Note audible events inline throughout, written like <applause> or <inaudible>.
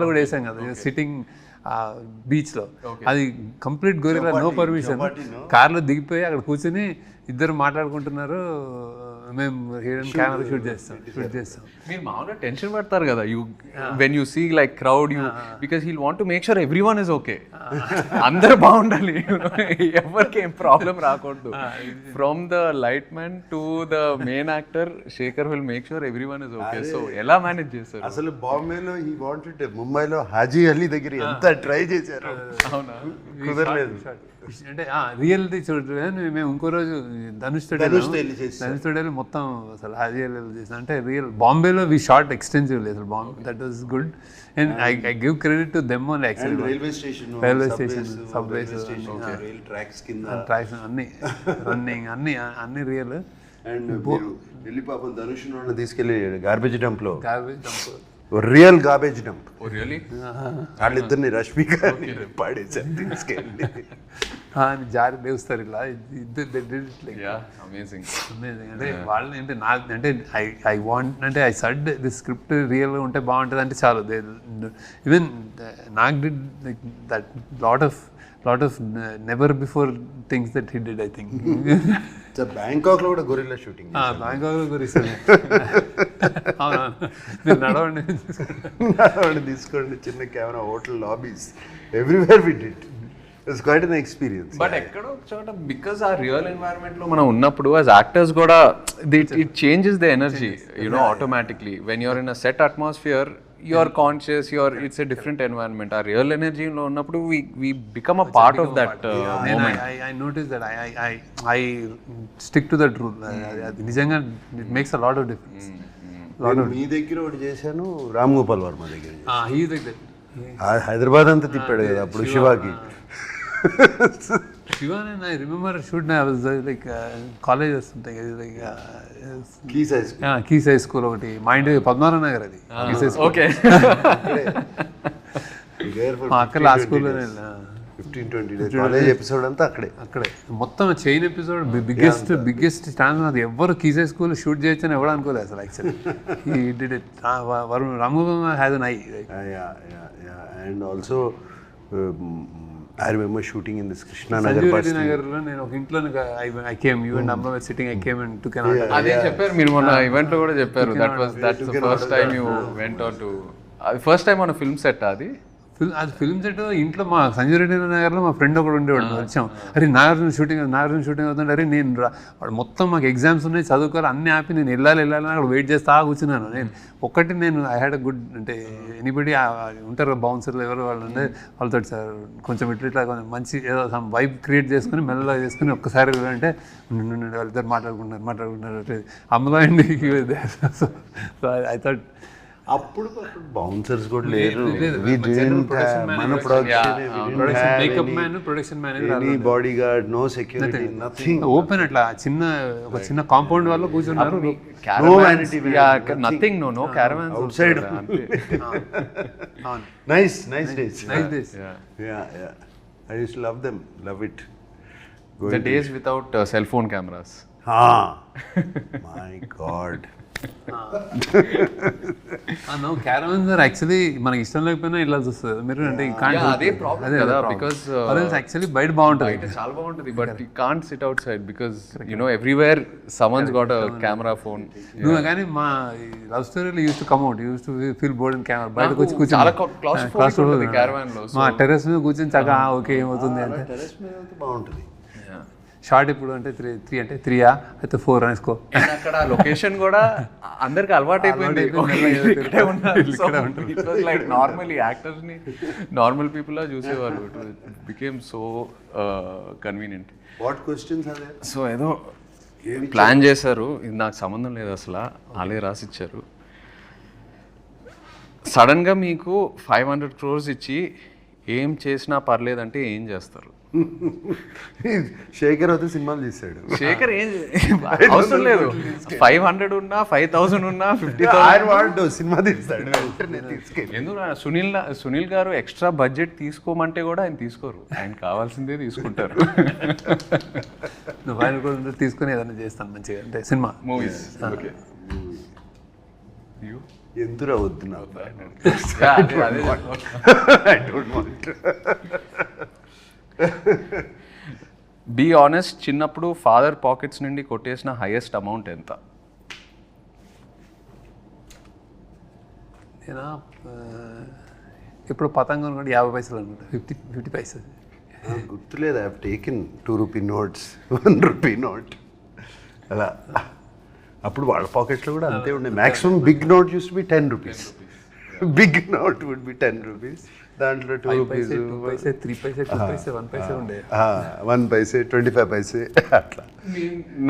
కూడా వేసాం కదా సిట్టింగ్ బీచ్లో. అది కంప్లీట్ గొరిలా నో పర్మిషన్ కార్లో దిగిపోయి అక్కడ కూర్చొని ఇద్దరు మాట్లాడుకుంటున్నారు మేము హిడెన్ కెమెరా షూట్ చేస్తాం షూట్ చేస్తాం. మీరు మామూలుగా టెన్షన్ పడతారు కదా you when you see like crowd you because he'll want to make sure everyone is okay అందరు బాగుండాలి ఎవరికి ఏం ప్రాబ్లం రాకూడదు. From the light man to the main actor Shekhar will make sure everyone is okay so ఎలా manage చేస్తారు అసలు బాంబేలో ఈ వాంటెడ్ ముంబైలో హాజీ అలీ దగ్గర ఎంత ట్రై చేశారు? అవునా? కుదరలేదు. అంటే రియాలిటీ చూడలేదు మేము ఇంకో రోజు ధనుష్. వెళ్ళి. ధనుష్ వెళ్ళి మొత్తం అసలు అది చేసాం అంటే రియల్ బాంబేలో వి షార్ట్ ఎక్స్టెన్సివ్లీ అసలు. Bombay that was good and I I give credit to them only actually railway station railway station, rail tracks కింద. ట్రాక్స్ అన్ని రన్నింగ్ అన్ని అన్ని రియల్ అండ్ ఢిల్లీ పాపం ధనుష్ తీసుకెళ్ళి garbage డంప్లో. Garbage real garbage dump oh really వాళ్ళిద్దరిని రష్మిక పాడేసారు తీసుకెళ్ళి. అని జారి లేస్తారు ఇలా. అమేజింగ్ అమేజింగ్ అంటే వాళ్ళని అంటే నా అంటే ఐ ఐ వాంట్ అంటే ఐ సడ్ ది స్క్రిప్ట్ రియల్గా ఉంటే బాగుంటుంది అంటే చాలు. దే ఈవెన్ నాకు did like that lot of lot of never before things that he did I think బ్యాంకాక్లో కూడా గొరిల్లా షూటింగ్ బ్యాంకాక్ గురించి అవును? నడవండి. వాళ్ళు తీసుకోండి. చిన్న camera hotel lobbies everywhere we did it's quite an experience but ఎక్కడో ఒక చోట బికాస్ ఆ రియల్ ఎన్వైరన్మెంట్లో మనం ఉన్నప్పుడు యాజ్ యాక్టర్స్ కూడా it changes the energy you know automatically when you're in a set atmosphere you are conscious your it's a different environment ఆ real ఎనర్జీలో ఉన్నప్పుడు we we become a part of that I I notice that I I I I stick to that rule అది నిజంగా it makes a lot of difference మీ దగ్గర ఒకటి చేశాను రామ్ గోపాల్ వర్మ దగ్గర he that ఆ హైదరాబాద్ అంతా తిప్పాడు కదా అప్పుడు శివాకి. శివ నేను I remember shoot I was like college వస్తుంటాయి కదా like key size keys high school ఒకటి. మా ఇంటి పద్మనాభ నగర్ అది. ఓకే మా అక్కడ ఆ స్కూల్లో fifteen twenty days college episode అంతా అక్కడే. అక్కడే. మొత్తం chain episode biggest biggest channel అది ఎవరు కీసే స్కూల్ షూట్ చేయొచ్చని ఎవరు అనుకోలేదు అసలు actually he did it Varun Ramgopal has an I and also I remember shooting in this Krishnanagar bus నగర్లో నేను ఒక ఇంట్లో ఐ కేమ్ యూ అండ్ అమ్మ sitting I came and to can అదే చెప్పారు? మీరు మొన్న ఈవెంట్లో కూడా చెప్పారు. That was that first time you went on to అది ఫస్ట్ టైం మన ఫిల్మ్ సెట్ అది? ఫిల్మ్ అది ఫిల్మ్ సెట్ ఇంట్లో మా సంజయ్ రెడ్డి నగర్లో మా ఫ్రెండ్ ఒకడు ఉండేవాడు. వచ్చాం. అరే నాగార్జున షూటింగ్ నాగార్జున షూటింగ్ అవుతుంది అరే నేను వాడు మొత్తం మాకు ఎగ్జామ్స్ ఉన్నాయి చదువుకోవాలి అన్ని ఆపి నేను వెళ్ళాలి వెళ్ళాలని అక్కడ వెయిట్ చేస్తా కూర్చున్నాను నేను. ఒక్కటి నేను ఐ హ్యాడ్ అ గుడ్ అంటే ఎనీబడి ఉంటారు బౌన్సర్లు ఎవరు వాళ్ళు అంటే వాళ్ళతో సార్ కొంచెం ఇట్లా ఇట్లా కొంచెం మంచి ఏదో సమ్ వైబ్ క్రియేట్ చేసుకుని మెల్లగా చేసుకుని ఒక్కసారి అంటే వాళ్ళిద్దరు మాట్లాడుకుంటున్నారు మాట్లాడుకుంటున్నారు అమ్మలో అండి ఐ థాట్ అప్పుడు బౌన్సర్స్ కూడా లేరు. మన production bodyguard no security nothing open అట్లా చిన్న ఒక చిన్న కాంపౌండ్ వాళ్ళు కూర్చున్నారు. Nothing no no caravans Outside. <laughs> అవును. Nice nice days nice days yeah yeah I used love them love it the days without cell phone cameras my god no caravans or actually మనకి ఇష్టం లేకపోయినా వెళ్ళాల్సి వస్తుంది మీరు అంటే అదే problem కదా, uh, యాక్చువల్లీ బయట బాగుంటుంది. అయితే చాలా బాగుంటుంది but you can't sit outside because you know everywhere someone's got a camera phone నువ్వు కానీ మా లవ్ స్టోరీలో used to come out used to feel bored and camera బయటకు వచ్చి కూర్చొని చాలా caravan లో, మా టెర్రస్ మీద కూర్చొని చక్కగా ఓకే ఏమవుతుంది అంటే. టెరెస్ మీద బాగుంటుంది. షార్ట్ ఇప్పుడు అంటే త్రీ త్రీ అంటే త్రీయా అయితే ఫోర్ అనేసుకో అక్కడ లొకేషన్ కూడా అందరికి అలవాటు అయిపోయింది. లైక్ నార్మల్ యాక్టర్స్ని నార్మల్ పీపుల్ చూసేవారు it became so convenient what questions అదే సో ఏదో ప్లాన్ చేశారు? ఇది నాకు సంబంధం లేదు అసలు. వాళ్ళే రాసిచ్చారు. సడన్గా మీకు ఫైవ్ హండ్రెడ్ క్రోర్స్ ఇచ్చి ఏం చేసినా పర్లేదంటే ఏం చేస్తారు? శేఖర్ అయితే సినిమాలు తీశాడు శేఖర్ ఏం <laughs> <laughs> అవసరం లేదు. ఫైవ్ హండ్రెడ్ ఉన్నా ఫైవ్ థౌసండ్ ఉన్నా ఫిఫ్టీ ఆయన వాడు సినిమా తీస్తాడు. ఎందుకు సునీల్ సునీల్ గారు ఎక్స్ట్రా బడ్జెట్ తీసుకోమంటే కూడా ఆయన తీసుకోరు. ఆయన కావాల్సిందే తీసుకుంటారు. నువ్వు ఆయన కూడా తీసుకొని ఏదైనా చేస్తాను మంచిగా అంటే సినిమా. మూవీస్ ఓకే ఎందురా వద్దు నాకు? I don't want be honest చిన్నప్పుడు ఫాదర్ పాకెట్స్ నుండి కొట్టేసిన హైయెస్ట్ అమౌంట్ ఎంత? నేను? ఇప్పుడు పతంగం కూడా యాభై పైసలు అనమాట ఫిఫ్టీ ఫిఫ్టీ పైసలు. గుర్తులేదు I have taken two rupee notes one rupee note అలా. అప్పుడు వాళ్ళ పాకెట్లో కూడా అంతే ఉండే. Maximum big note use be ten rupees big note would be ten rupees. దాంట్లో two rupees paise two paise three paise two paise one paise ఉండే. One paise twenty five paise అట్లా.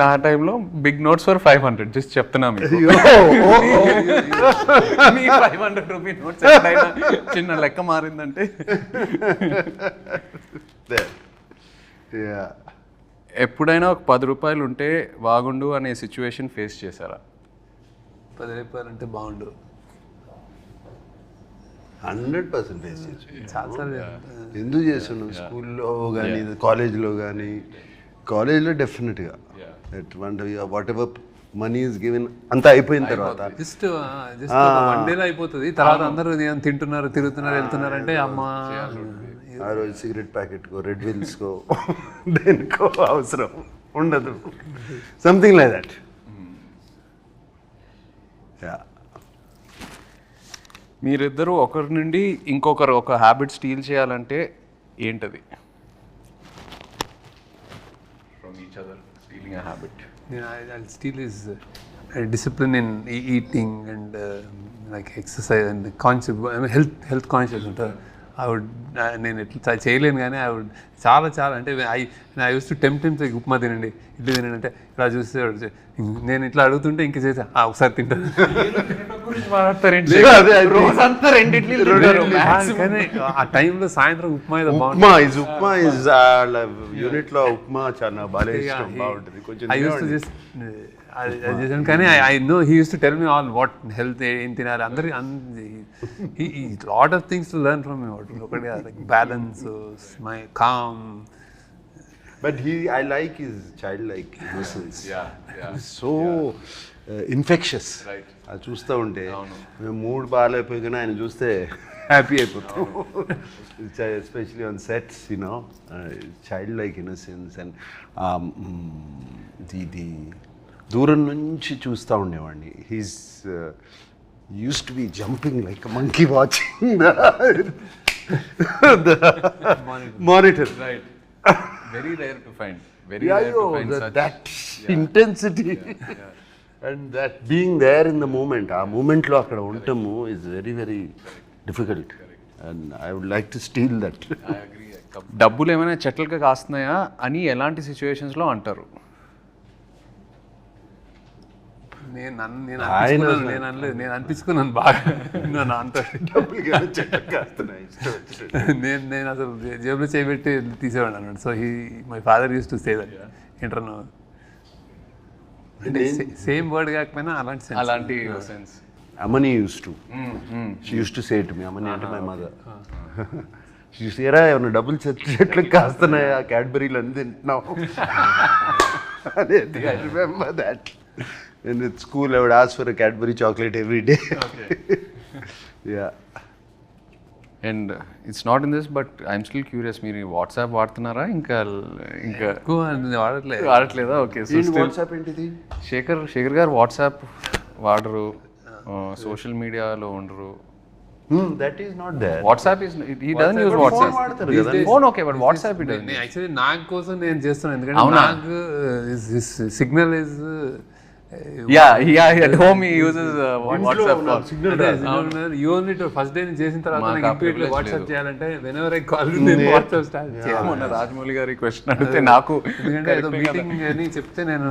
నా టైంలో big notes for five hundred just చెప్తున్నా మీ five hundred rupee notes చిన్న లెక్క మారిందంటే. Yeah ఎప్పుడైనా ఒక పది రూపాయలు ఉంటే బాగుండు అనే సిచ్యువేషన్ ఫేస్ చేశారా? పది రూపాయలు అంటే బాగుండు. హండ్రెడ్ పర్సెంట్ ఫేస్ చేసి ఎందుకు చేస్తున్నాం స్కూల్లో కానీ కాలేజ్లో కానీ కాలేజ్లో డెఫినెట్గా. ఎటువంటి whatever money is given అంత అయిపోయిన తర్వాత. జస్ట్ జస్ట్ వన్ డేలో అయిపోతుంది. తర్వాత అందరూ తింటున్నారు తిరుగుతున్నారు వెళ్తున్నారు అంటే అమ్మ. ఆ రోజు సిగరెట్ ప్యాకెట్కో రెడ్ విల్స్కో <laughs> దేనికో అవసరం ఉండదు. సంథింగ్ లైక్ దట్ యా మీరిద్దరూ ఒకరి నుండి ఇంకొకరు ఒక హ్యాబిట్ స్టీల్ చేయాలంటే ఏంటది? From each other stealing habit నేను I steal is discipline in eating and like exercise and conscious health health conscious ఉంటుంది. ఐ వుడ్ నేను ఎట్లా చేయలేను కానీ ఐ వుడ్ చాలా చాలా అంటే I I used to tempt tempt upma తినండి ఇడ్లీ తినండి. అంటే ఇలా చూస్తే నేను ఇట్లా అడుగుతుంటే ఇంక చేసా "ఆ, ఒకసారి తింటాను <laughs> రోజంతా ఆ టైంలో సాయంత్రం ఉప్మా ఉప్మా ఇస్ ఉప్మా ఇస్ యూనిట్లో ఉప్మా చాలా బాగా ఇష్టం బాగుంటుంది. కొంచెం ఐ చేశాను. కానీ I know he used to tell me all what health ఏం తినాలి. అందరి lot of things to learn from ఒకటి like balance my calm But he, I like his childlike innocence. So infectious Right. అది చూస్తూ ఉంటే మేము మూడ్ బాగాలేకపోయినా ఆయన చూస్తే <laughs> హ్యాపీ అయిపోతాం. Especially on sets you know child like innocence and the the దూరం నుంచి చూస్తూ ఉండేవాడిని. He's used to be jumping like monkey watching monitor right very rare to find very Yeah, rare to yo, find that, such that intensity and that being there in the moment, ఆ మూమెంట్లో అక్కడ ఉండటము is very very difficult and I would like to steal that డబ్బులు ఏమైనా చెట్లకి కాస్తున్నాయా అని ఎలాంటి సిచ్యువేషన్స్లో అంటారు? నేను నన్ను నేను నేను అనలేదు నేను అనిపించుకున్నాను బాగా. నన్ను అంత నేను నేను అసలు జేబులో చేయబెట్టి తీసేవాడు అన్నాడు. So he my father used to say that అంటే సేమ్ వర్డ్ కాకపోయినా అలాంటి. అలాంటి sense Amani used to she used to say to me Amani అంటే మై మదర్ చూసారా డబ్బులు చెట్లు చెట్లకు కాస్తున్నాయా? క్యాడ్బరీలు అన్ని తింటున్నావు. I remember that in school I would ask for Cadbury chocolate every day yeah and it's not in this but I'm still curious. మీరు WhatsApp వాడుతున్నారా? ఇంకా ఇంకా వాడట్లేదు. వాడట్లేదా? ఓకే వాట్సాప్ ఏంటిది? శేఖర్ శేఖర్ గారు వాట్సాప్ వాడరు సోషల్ మీడియాలో ఉండరు. That is not there WhatsApp is he use WhatsApp. Phone okay but WhatsApp it actually నాకు కోసం నేను చేస్తున్నాను ఎందుకంటే? నాకు signal is yeah yeah at home he uses WhatsApp signal you only first day నేను చేసిన తర్వాత నాకు privilege వాట్సాప్. చేయాలంటే వెన్ ఎవర్ ఐ కాల్ నేను వాట్సాప్ స్టార్ట్ చేయాలి మొన్న రాజమౌళి గారి క్వశ్చన్ అడిగితే నాకు ఎందుకంటే ఏదో మీటింగ్ అని చెప్తే నేను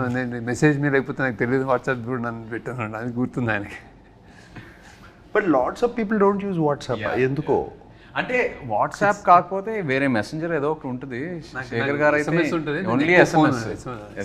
మెసేజ్ మీద లేకపోతే నాకు తెలియదు వాట్సాప్ కూడా నన్ను పెట్టాను అది గుర్తుంది ఆయనకి. But lots of people don't use WhatsApp ఎందుకో? అంటే వాట్సాప్ కాకపోతే వేరే మెసెంజర్ ఏదో ఒకటి ఉంటుంది. శేఖర్ గారు అయితే ఓన్లీ ఎస్ఎంఎస్ SMS. ఎస్ఎంఎస్